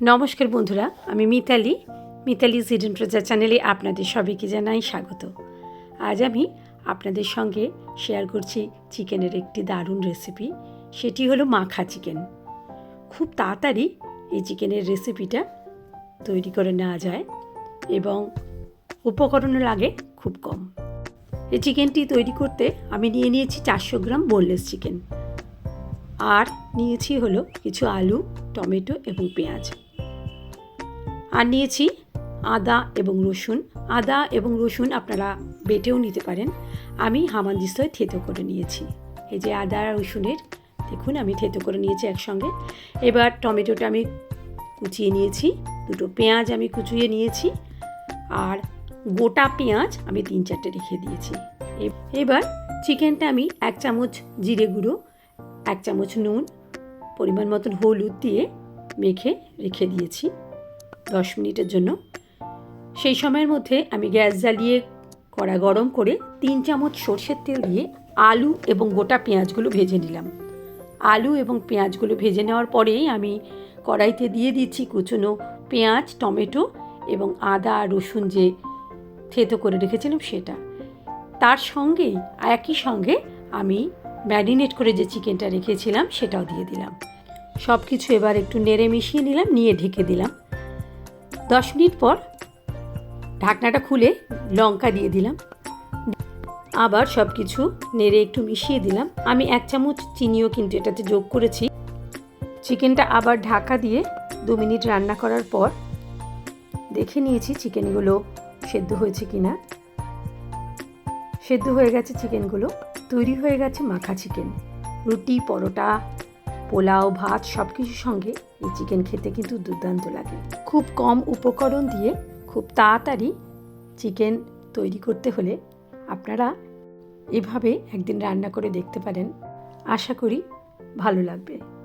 নমস্কার বন্ধুরা, আমি মিতালি। মিতালি সিডেন প্রজা চ্যানেলে আপনাদের সবাইকে জানাই স্বাগত। আজ আমি আপনাদের সঙ্গে শেয়ার করছি চিকেনের একটি দারুণ রেসিপি সেটি হলো মাখা চিকেন খুব তাড়াতাড়ি এই চিকেনের রেসিপিটা তৈরি করে নেওয়া যায় এবং উপকরণও লাগে খুব কম। এই চিকেনটি তৈরি করতে আমি নিয়ে নিয়েছি চারশো গ্রাম বোনলেস চিকেন আর নিয়েছি হলো কিছু আলু, টমেটো এবং পেঁয়াজ। আর নিয়েছি আদা এবং রসুন। আদা এবং রসুন আপনারা বেটেও নিতে পারেন। আমি হামানদিস্তয় থেতো করে নিয়েছি। এই যে আদা আর রসুনের, দেখুন আমি থেতো করে নিয়েছি একসঙ্গে। এবার টমেটোটা আমি কুচিয়ে নিয়েছি। দুটো পেঁয়াজ আমি কুচিয়ে নিয়েছি। আর গোটা পেঁয়াজ আমি তিন চারটে রেখে দিয়েছি। এবার চিকেনটা আমি এক চামচ জিরে গুঁড়ো, এক চামচ নুন, পরিমাণ মতন হলুদ দিয়ে মেখে রেখে দিয়েছি। দশ মিনিটের জন্য। সেই সময়ের মধ্যে আমি গ্যাস জ্বালিয়ে কড়া গরম করে তিন চামচ সর্ষের তেল দিয়ে আলু এবং গোটা পেঁয়াজগুলো ভেজে নিলাম। আলু এবং পেঁয়াজগুলো ভেজে নেওয়ার পরেই আমি কড়াইতে দিয়ে দিচ্ছি কুচনো পেঁয়াজ, টমেটো এবং আদা, রসুন যে থেতো করে রেখেছিলাম সেটা। তার সঙ্গেই, একই সঙ্গে আমি ম্যারিনেট করে যে চিকেনটা রেখেছিলাম সেটাও দিয়ে দিলাম। সব কিছু এবার একটু নেড়ে মিশিয়ে নিলাম, নিয়ে ঢেকে দিলাম। দশ মিনিট পর ঢাকনাটা খুলে লঙ্কা দিয়ে দিলাম। আবার সব কিছু নেড়ে একটু মিশিয়ে দিলাম। আমি এক চামচ চিনিও কিন্তু এটাতে যোগ করেছি। চিকেনটা আবার ঢাকা দিয়ে দু মিনিট রান্না করার পর দেখে নিয়েছি চিকেনগুলো সেদ্ধ হয়েছে কি না সেদ্ধ হয়ে গেছে চিকেনগুলো। তৈরি হয়ে গেছে মাখা চিকেন। রুটি, পরোটা পোলাও, ভাত সব কিছুর সঙ্গে এই চিকেন খেতে কিন্তু দুর্দান্ত লাগে। খুব কম উপকরণ দিয়ে খুব তাড়াতাড়ি চিকেন তৈরি করতে হলে আপনারা এভাবে একদিন রান্না করে দেখতে পারেন। আশা করি ভালো লাগবে।